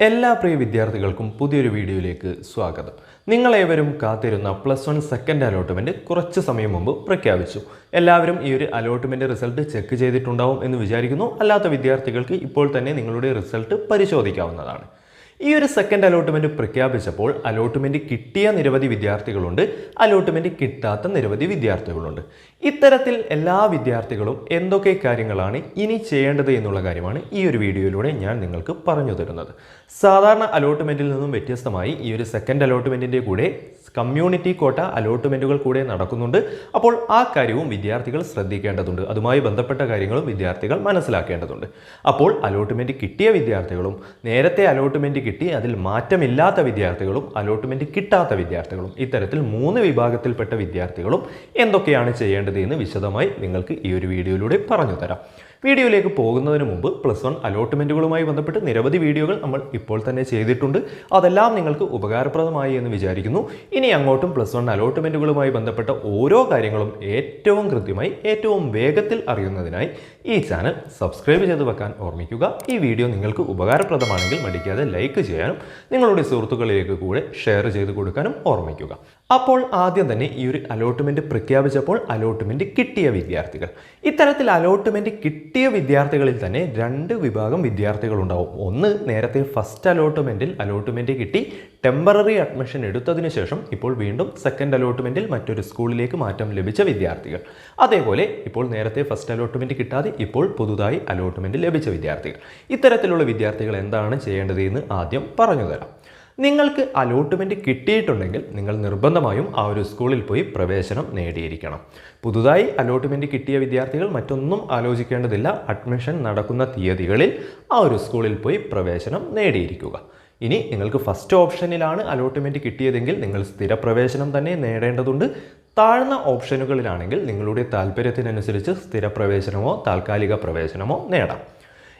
എല്ലാ പ്രിയ വിദ്യാർത്ഥികൾക്കും പുതിയൊരു വീഡിയോയിലേക്ക് സ്വാഗതം. നിങ്ങളേവരും കാത്തിരുന്ന പ്ലസ് വൺ സെക്കൻഡ് അലോട്ട്മെന്റ് കുറച്ച് സമയം മുമ്പ് പ്രഖ്യാപിച്ചു. എല്ലാവരും ഈ ഒരു അലോട്ട്മെന്റ് റിസൾട്ട് ചെക്ക് ചെയ്തിട്ടുണ്ടാവും എന്ന് വിചാരിക്കുന്നു. അല്ലാത്ത വിദ്യാർത്ഥികൾക്ക് ഇപ്പോൾ തന്നെ നിങ്ങളുടെ റിസൾട്ട് പരിശോധിക്കാവുന്നതാണ്. ഈ ഒരു സെക്കൻഡ് അലോട്ട്മെന്റ് പ്രഖ്യാപിച്ചപ്പോൾ അലോട്ട്മെന്റ് കിട്ടിയ നിരവധി വിദ്യാർത്ഥികളുണ്ട് അലോട്ട്മെന്റ് കിട്ടാത്ത നിരവധി വിദ്യാർത്ഥികളുണ്ട്. ഇത്തരത്തിൽ എല്ലാ വിദ്യാർത്ഥികളും എന്തൊക്കെ കാര്യങ്ങളാണ് ഇനി ചെയ്യേണ്ടത് എന്നുള്ള കാര്യമാണ് ഈ ഒരു വീഡിയോയിലൂടെ ഞാൻ നിങ്ങൾക്ക് പറഞ്ഞു തരുന്നത്. സാധാരണ അലോട്ട്മെന്റിൽ നിന്നും വ്യത്യസ്തമായി ഈ ഒരു സെക്കൻഡ് അലോട്ട്മെന്റിന്റെ കൂടെ കമ്മ്യൂണിറ്റി കോട്ട അലോട്ട്മെന്റുകൾ കൂടെ നടക്കുന്നുണ്ട്. അപ്പോൾ ആ കാര്യവും വിദ്യാർത്ഥികൾ ശ്രദ്ധിക്കേണ്ടതുണ്ട്. അതുമായി ബന്ധപ്പെട്ട കാര്യങ്ങളും വിദ്യാർത്ഥികൾ മനസ്സിലാക്കേണ്ടതുണ്ട്. അപ്പോൾ അലോട്ട്മെന്റ് കിട്ടിയ വിദ്യാർത്ഥികളും നേരത്തെ അലോട്ട്മെന്റ് കിട്ടി അതിൽ മാറ്റമില്ലാത്ത വിദ്യാർത്ഥികളും അലോട്ട്മെന്റ് കിട്ടാത്ത വിദ്യാർത്ഥികളും ഇത്തരത്തിൽ മൂന്ന് വിഭാഗത്തിൽപ്പെട്ട വിദ്യാർത്ഥികളും എന്തൊക്കെയാണ് ചെയ്യേണ്ടത് എന്ന് വിശദമായി നിങ്ങൾക്ക് ഈ ഒരു വീഡിയോയിലൂടെ പറഞ്ഞു തരാം. വീഡിയോയിലേക്ക് പോകുന്നതിന് മുമ്പ് പ്ലസ് വൺ അലോട്ട്മെന്റുകളുമായി ബന്ധപ്പെട്ട് നിരവധി വീഡിയോകൾ നമ്മൾ ഇപ്പോൾ തന്നെ ചെയ്തിട്ടുണ്ട്. അതെല്ലാം നിങ്ങൾക്ക് ഉപകാരപ്രദമായി എന്ന് വിചാരിക്കുന്നു. ഇനി അങ്ങോട്ടും പ്ലസ് വൺ അലോട്ട്മെന്റുകളുമായി ബന്ധപ്പെട്ട ഓരോ കാര്യങ്ങളും ഏറ്റവും കൃത്യമായി ഏറ്റവും വേഗത്തിൽ അറിയുന്നതിനായി ഈ ചാനൽ സബ്സ്ക്രൈബ് ചെയ്ത് വെക്കാൻ ഓർമ്മിക്കുക. ഈ വീഡിയോ നിങ്ങൾക്ക് ഉപകാരപ്രദമാണെങ്കിൽ മടിക്കാതെ ലൈക്ക് ചെയ്യാനും നിങ്ങളുടെ സുഹൃത്തുക്കളിലേക്ക് കൂടെ ഷെയർ ചെയ്ത് കൊടുക്കാനും ഓർമ്മിക്കുക. അപ്പോൾ ആദ്യം തന്നെ ഈ ഒരു അലോട്ട്മെന്റ് പ്രഖ്യാപിച്ചപ്പോൾ അലോട്ട്മെന്റ് കിട്ടിയ വിദ്യാർത്ഥികൾ. ഇത്തരത്തിൽ അലോട്ട്മെന്റ് കിട്ടിയ വിദ്യാർത്ഥികളിൽ തന്നെ രണ്ട് വിഭാഗം വിദ്യാർത്ഥികളുണ്ടാവും ഒന്ന് നേരത്തെ ഫസ്റ്റ് അലോട്ട്മെന്റിൽ അലോട്ട്മെന്റ് കിട്ടി ടെമ്പററി അഡ്മിഷൻ എടുത്തതിന് ശേഷം ഇപ്പോൾ വീണ്ടും സെക്കൻഡ് അലോട്ട്മെന്റിൽ മറ്റൊരു സ്കൂളിലേക്ക് മാറ്റം ലഭിച്ച വിദ്യാർത്ഥികൾ. അതേപോലെ ഇപ്പോൾ നേരത്തെ ഫസ്റ്റ് അലോട്ട്മെന്റ് കിട്ടാതെ ഇപ്പോൾ പുതുതായി അലോട്ട്മെന്റ് ലഭിച്ച വിദ്യാർത്ഥികൾ. ഇത്തരത്തിലുള്ള വിദ്യാർത്ഥികൾ എന്താണ് ചെയ്യേണ്ടത് എന്ന് ആദ്യം പറഞ്ഞു തരാം. നിങ്ങൾക്ക് അലോട്ട്മെന്റ് കിട്ടിയിട്ടുണ്ടെങ്കിൽ നിങ്ങൾ നിർബന്ധമായും ആ ഒരു സ്കൂളിൽ പോയി പ്രവേശനം നേടിയിരിക്കണം. പുതുതായി അലോട്ട്മെന്റ് കിട്ടിയ വിദ്യാർത്ഥികൾ മറ്റൊന്നും ആലോചിക്കേണ്ടതില്ല. അഡ്മിഷൻ നടക്കുന്ന തീയതികളിൽ ആ ഒരു സ്കൂളിൽ പോയി പ്രവേശനം നേടിയിരിക്കുക. ഇനി നിങ്ങൾക്ക് ഫസ്റ്റ് ഓപ്ഷനിലാണ് അലോട്ട്മെന്റ് കിട്ടിയതെങ്കിൽ നിങ്ങൾ സ്ഥിരപ്രവേശനം തന്നെ നേടേണ്ടതുണ്ട്. താഴ്ന്ന ഓപ്ഷനുകളിലാണെങ്കിൽ നിങ്ങളുടെ താല്പര്യത്തിനനുസരിച്ച് സ്ഥിരപ്രവേശനമോ താൽക്കാലിക പ്രവേശനമോ നേടാം.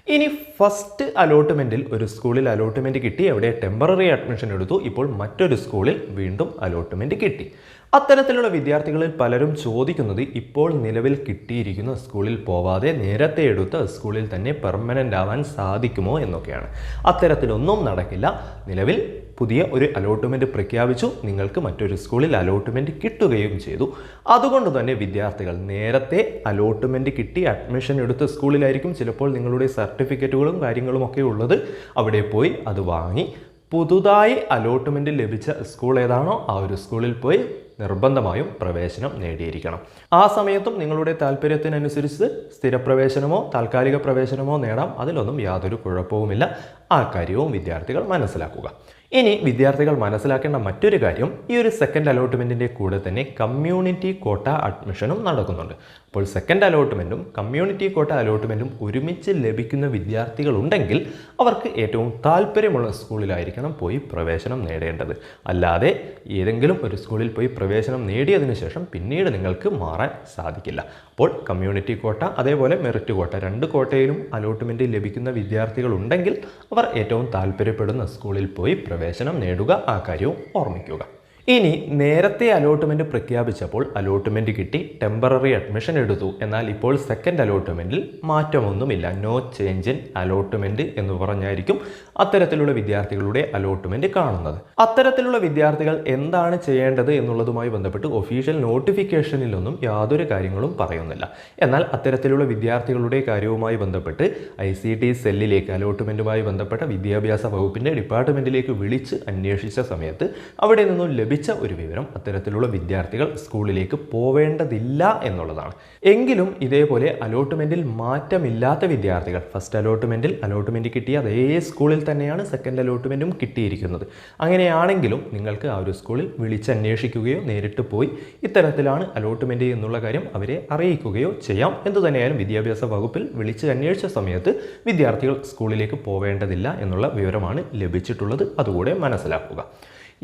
ഇനി ഫസ്റ്റ് അലോട്ട്മെന്റിൽ ഒരു സ്കൂളിൽ അലോട്ട്മെന്റ് കിട്ടി. അവിടെ ടെമ്പററി അഡ്മിഷൻ എടുത്തു. ഇപ്പോൾ മറ്റൊരു സ്കൂളിൽ വീണ്ടും അലോട്ട്മെന്റ് കിട്ടി. അത്തരത്തിലുള്ള വിദ്യാർത്ഥികളിൽ പലരും ചോദിക്കുന്നത് ഇപ്പോൾ നിലവിൽ കിട്ടിയിരിക്കുന്ന സ്കൂളിൽ പോവാതെ നേരത്തെ എടുത്ത സ്കൂളിൽ തന്നെ പെർമനന്റ് ആവാൻ സാധിക്കുമോ എന്നൊക്കെയാണ്. അത്തരത്തിലൊന്നും നടക്കില്ല. നിലവിൽ പുതിയ ഒരു അലോട്ട്മെന്റ് പ്രഖ്യാപിച്ചു. നിങ്ങൾക്ക് മറ്റൊരു സ്കൂളിൽ അലോട്ട്മെന്റ് കിട്ടുകയും ചെയ്തു. അതുകൊണ്ട് തന്നെ വിദ്യാർത്ഥികൾ നേരത്തെ അലോട്ട്മെന്റ് കിട്ടി അഡ്മിഷൻ എടുത്ത സ്കൂളിലായിരിക്കും ചിലപ്പോൾ നിങ്ങളുടെ സർട്ടിഫിക്കറ്റുകളും കാര്യങ്ങളും ഒക്കെ ഉള്ളത് അവിടെ പോയി അത് വാങ്ങി. പുതുതായി അലോട്ട്മെന്റ് ലഭിച്ച സ്കൂൾ ഏതാണോ ആ ഒരു സ്കൂളിൽ പോയി നിർബന്ധമായും പ്രവേശനം നേടിയിരിക്കണം. ആ സമയത്തും നിങ്ങളുടെ താല്പര്യത്തിനനുസരിച്ച് സ്ഥിരപ്രവേശനമോ താൽക്കാലിക പ്രവേശനമോ നേടാം. അതിലൊന്നും യാതൊരു കുഴപ്പവുമില്ല. ആ കാര്യവും വിദ്യാർത്ഥികൾ മനസ്സിലാക്കുക. ഇനി വിദ്യാർത്ഥികൾ മനസ്സിലാക്കേണ്ട മറ്റൊരു കാര്യം ഈ ഒരു സെക്കൻഡ് അലോട്ട്മെന്റിന്റെ കൂടെ തന്നെ കമ്മ്യൂണിറ്റി കോട്ട അഡ്മിഷനും നടക്കുന്നുണ്ട്. അപ്പോൾ സെക്കൻഡ് അലോട്ട്മെന്റും കമ്മ്യൂണിറ്റി കോട്ട അലോട്ട്മെന്റും ഒരുമിച്ച് ലഭിക്കുന്ന വിദ്യാർത്ഥികളുണ്ടെങ്കിൽ അവർക്ക് ഏറ്റവും താല്പര്യമുള്ള സ്കൂളിലായിരിക്കണം പോയി പ്രവേശനം നേടേണ്ടത്. അല്ലാതെ ഏതെങ്കിലും ഒരു സ്കൂളിൽ പോയി പ്രവേശനം നേടിയതിന് ശേഷം പിന്നീട് നിങ്ങൾക്ക് മാറാൻ സാധിക്കില്ല. അപ്പോൾ കമ്മ്യൂണിറ്റി കോട്ട അതേപോലെ മെറിറ്റ് കോട്ട രണ്ട് കോട്ടയിലും അലോട്ട്മെന്റ് ലഭിക്കുന്ന വിദ്യാർത്ഥികളുണ്ടെങ്കിൽ അവർ ഏറ്റവും താല്പര്യപ്പെടുന്ന സ്കൂളിൽ പോയി പ്രവേശനം നേടുക ആ കാര്യവും ഓർമ്മിക്കുക. ഇനി നേരത്തെ അലോട്ട്മെന്റ് പ്രഖ്യാപിച്ചപ്പോൾ അലോട്ട്മെന്റ് കിട്ടി ടെമ്പററി അഡ്മിഷൻ എടുത്തു. എന്നാൽ ഇപ്പോൾ സെക്കൻഡ് അലോട്ട്മെന്റിൽ മാറ്റമൊന്നുമില്ല. നോ ചേഞ്ച് ഇൻ അലോട്ട്മെന്റ് എന്ന് പറഞ്ഞായിരിക്കും അത്തരത്തിലുള്ള വിദ്യാർത്ഥികളുടെ അലോട്ട്മെന്റ് കാണുന്നത്. അത്തരത്തിലുള്ള വിദ്യാർത്ഥികൾ എന്താണ് ചെയ്യേണ്ടത് എന്നുള്ളതുമായി ബന്ധപ്പെട്ട് ഒഫീഷ്യൽ നോട്ടിഫിക്കേഷനിലൊന്നും യാതൊരു കാര്യങ്ങളും പറയുന്നില്ല. എന്നാൽ അത്തരത്തിലുള്ള വിദ്യാർത്ഥികളുടെ കാര്യവുമായി ബന്ധപ്പെട്ട് ഐ സി ടി സെല്ലിലേക്ക് അലോട്ട്മെന്റുമായി ബന്ധപ്പെട്ട വിദ്യാഭ്യാസ വകുപ്പിന്റെ ഡിപ്പാർട്ട്മെന്റിലേക്ക് വിളിച്ച് അന്വേഷിച്ച സമയത്ത് അവിടെ നിന്നും ലഭിച്ച ഒരു വിവരം അത്തരത്തിലുള്ള വിദ്യാർത്ഥികൾ സ്കൂളിലേക്ക് പോവേണ്ടതില്ല എന്നുള്ളതാണ്. എങ്കിലും ഇതേപോലെ അലോട്ട്മെന്റിൽ മാറ്റമില്ലാത്ത വിദ്യാർത്ഥികൾ ഫസ്റ്റ് അലോട്ട്മെന്റിൽ അലോട്ട്മെന്റ് കിട്ടിയ അതേ സ്കൂളിൽ തന്നെയാണ് സെക്കൻഡ് അലോട്ട്മെന്റും കിട്ടിയിരിക്കുന്നത്. അങ്ങനെയാണെങ്കിലും നിങ്ങൾക്ക് ആ ഒരു സ്കൂളിൽ വിളിച്ചന്വേഷിക്കുകയോ നേരിട്ട് പോയി ഇത്തരത്തിലാണ് അലോട്ട്മെന്റ് എന്നുള്ള കാര്യം അവരെ അറിയിക്കുകയോ ചെയ്യാം. എന്തു തന്നെയായാലും വിദ്യാഭ്യാസ വകുപ്പിൽ വിളിച്ച് അന്വേഷിച്ച സമയത്ത് വിദ്യാർത്ഥികൾ സ്കൂളിലേക്ക് പോവേണ്ടതില്ല എന്നുള്ള വിവരമാണ് ലഭിച്ചിട്ടുള്ളത്. അതുകൂടെ മനസ്സിലാക്കുക.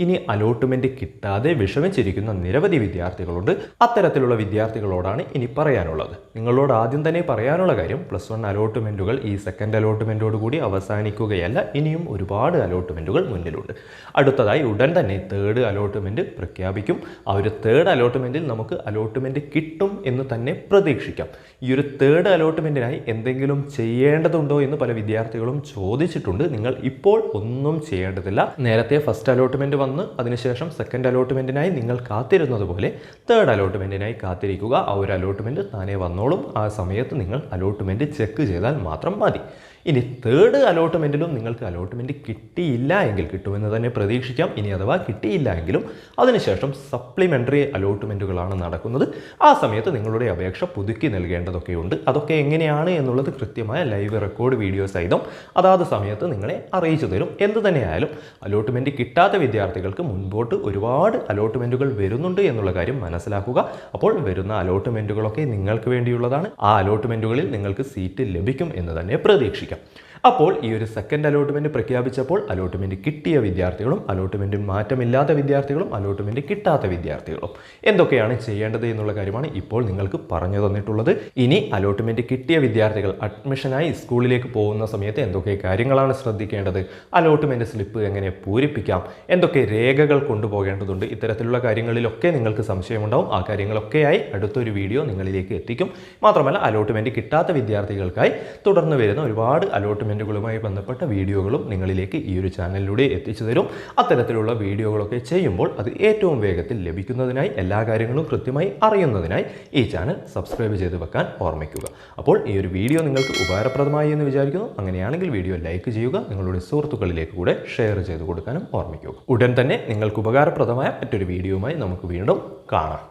ഇനി അലോട്ട്മെന്റ് കിട്ടാതെ വിഷമിച്ചിരിക്കുന്ന നിരവധി വിദ്യാർത്ഥികളുണ്ട്. അത്തരത്തിലുള്ള വിദ്യാർത്ഥികളോടാണ് ഇനി പറയാനുള്ളത്. നിങ്ങളോട് ആദ്യം തന്നെ പറയാനുള്ള കാര്യം പ്ലസ് വൺ അലോട്ട്മെന്റുകൾ ഈ സെക്കൻഡ് അലോട്ട്മെന്റോട് കൂടി അവസാനിക്കുകയല്ല. ഇനിയും ഒരുപാട് അലോട്ട്മെന്റുകൾ മുന്നിലുണ്ട്. അടുത്തതായി ഉടൻ തന്നെ തേർഡ് അലോട്ട്മെന്റ് പ്രഖ്യാപിക്കും. ആ ഒരു തേർഡ് അലോട്ട്മെന്റിൽ നമുക്ക് അലോട്ട്മെന്റ് കിട്ടും എന്ന് തന്നെ പ്രതീക്ഷിക്കാം. ഈ ഒരു തേർഡ് അലോട്ട്മെന്റിനായി എന്തെങ്കിലും ചെയ്യേണ്ടതുണ്ടോ എന്ന് പല വിദ്യാർത്ഥികളും ചോദിച്ചിട്ടുണ്ട്. നിങ്ങൾ ഇപ്പോൾ ഒന്നും ചെയ്യേണ്ടതില്ല. നേരത്തെ ഫസ്റ്റ് അലോട്ട്മെന്റ് വന്ന് അതിനുശേഷം സെക്കൻഡ് അലോട്ട്മെന്റിനായി നിങ്ങൾ കാത്തിരുന്നത് പോലെ തേർഡ് അലോട്ട്മെന്റിനായി കാത്തിരിക്കുക. ആ ഒരു അലോട്ട്മെന്റ് താനേ വന്നോളും. ആ സമയത്ത് നിങ്ങൾ അലോട്ട്മെന്റ് ചെക്ക് ചെയ്താൽ മാത്രം മതി. ഇനി തേർഡ് അലോട്ട്മെന്റിലും നിങ്ങൾക്ക് അലോട്ട്മെന്റ് കിട്ടിയില്ല എങ്കിൽ കിട്ടുമെന്ന് തന്നെ പ്രതീക്ഷിക്കാം. ഇനി അഥവാ കിട്ടിയില്ല എങ്കിലും അതിനുശേഷം സപ്ലിമെന്ററി അലോട്ട്മെന്റുകളാണ് നടക്കുന്നത്. ആ സമയത്ത് നിങ്ങളുടെ അപേക്ഷ പുതുക്കി നൽകേണ്ടതൊക്കെയുണ്ട് അതൊക്കെ എങ്ങനെയാണ് എന്നുള്ളത് കൃത്യമായ ലൈവ് റെക്കോർഡ് വീഡിയോ സഹിതം അതാത് സമയത്ത് നിങ്ങളെ അറിയിച്ചു തരും. എന്ത് തന്നെയായാലും അലോട്ട്മെന്റ് കിട്ടാത്ത വിദ്യാർത്ഥികൾക്ക് മുൻപോട്ട് ഒരുപാട് അലോട്ട്മെന്റുകൾ വരുന്നുണ്ട് എന്നുള്ള കാര്യം മനസ്സിലാക്കുക. അപ്പോൾ വരുന്ന അലോട്ട്മെന്റുകളൊക്കെ നിങ്ങൾക്ക് വേണ്ടിയുള്ളതാണ്. ആ അലോട്ട്മെന്റുകളിൽ നിങ്ങൾക്ക് സീറ്റ് ലഭിക്കും എന്ന് തന്നെ പ്രതീക്ഷിക്കാം. подписчика. അപ്പോൾ ഈ ഒരു സെക്കൻഡ് അലോട്ട്മെന്റ് പ്രഖ്യാപിച്ചപ്പോൾ അലോട്ട്മെന്റ് കിട്ടിയ വിദ്യാർത്ഥികളും അലോട്ട്മെന്റ് മാറ്റമില്ലാത്ത വിദ്യാർത്ഥികളും അലോട്ട്മെന്റ് കിട്ടാത്ത വിദ്യാർത്ഥികളും. എന്തൊക്കെയാണ് ചെയ്യേണ്ടത് എന്നുള്ള കാര്യമാണ് ഇപ്പോൾ നിങ്ങൾക്ക് പറഞ്ഞു തന്നിട്ടുള്ളത്. ഇനി അലോട്ട്മെന്റ് കിട്ടിയ വിദ്യാർത്ഥികൾ അഡ്മിഷനായി സ്കൂളിലേക്ക് പോകുന്ന സമയത്ത് എന്തൊക്കെ കാര്യങ്ങളാണ് ശ്രദ്ധിക്കേണ്ടത്? അലോട്ട്മെന്റ് സ്ലിപ്പ് എങ്ങനെ പൂരിപ്പിക്കാം? എന്തൊക്കെ രേഖകൾ കൊണ്ടുപോകേണ്ടതുണ്ട്? ഇത്തരത്തിലുള്ള കാര്യങ്ങളിലൊക്കെ നിങ്ങൾക്ക് സംശയമുണ്ടാവും. ആ കാര്യങ്ങളൊക്കെയായി അടുത്തൊരു വീഡിയോ നിങ്ങളിലേക്ക് എത്തിക്കും. മാത്രമല്ല അലോട്ട്മെന്റ് കിട്ടാത്ത വിദ്യാർത്ഥികൾക്കായി തുടർന്ന് വരുന്ന ഒരുപാട് അലോട്ട്മെന്റുകളുമായി ബന്ധപ്പെട്ട വീഡിയോകളും നിങ്ങളിലേക്ക് ഈ ഒരു ചാനലിലൂടെ എത്തിച്ചു തരും. അത്തരത്തിലുള്ള വീഡിയോകളൊക്കെ ചെയ്യുമ്പോൾ അത് ഏറ്റവും വേഗത്തിൽ ലഭിക്കുന്നതിനായി എല്ലാ കാര്യങ്ങളും കൃത്യമായി അറിയുന്നതിനായി ഈ ചാനൽ സബ്സ്ക്രൈബ് ചെയ്ത് വെക്കാൻ ഓർമ്മിക്കുക. അപ്പോൾ ഈ ഒരു വീഡിയോ നിങ്ങൾക്ക് ഉപകാരപ്രദമായി എന്ന് വിചാരിക്കുന്നു. അങ്ങനെയാണെങ്കിൽ വീഡിയോ ലൈക്ക് ചെയ്യുക നിങ്ങളുടെ സുഹൃത്തുക്കളിലേക്ക് കൂടെ ഷെയർ ചെയ്ത് കൊടുക്കാനും ഓർമ്മിക്കുക. ഉടൻ തന്നെ നിങ്ങൾക്ക് ഉപകാരപ്രദമായ മറ്റൊരു വീഡിയോയുമായി നമുക്ക് വീണ്ടും കാണാം.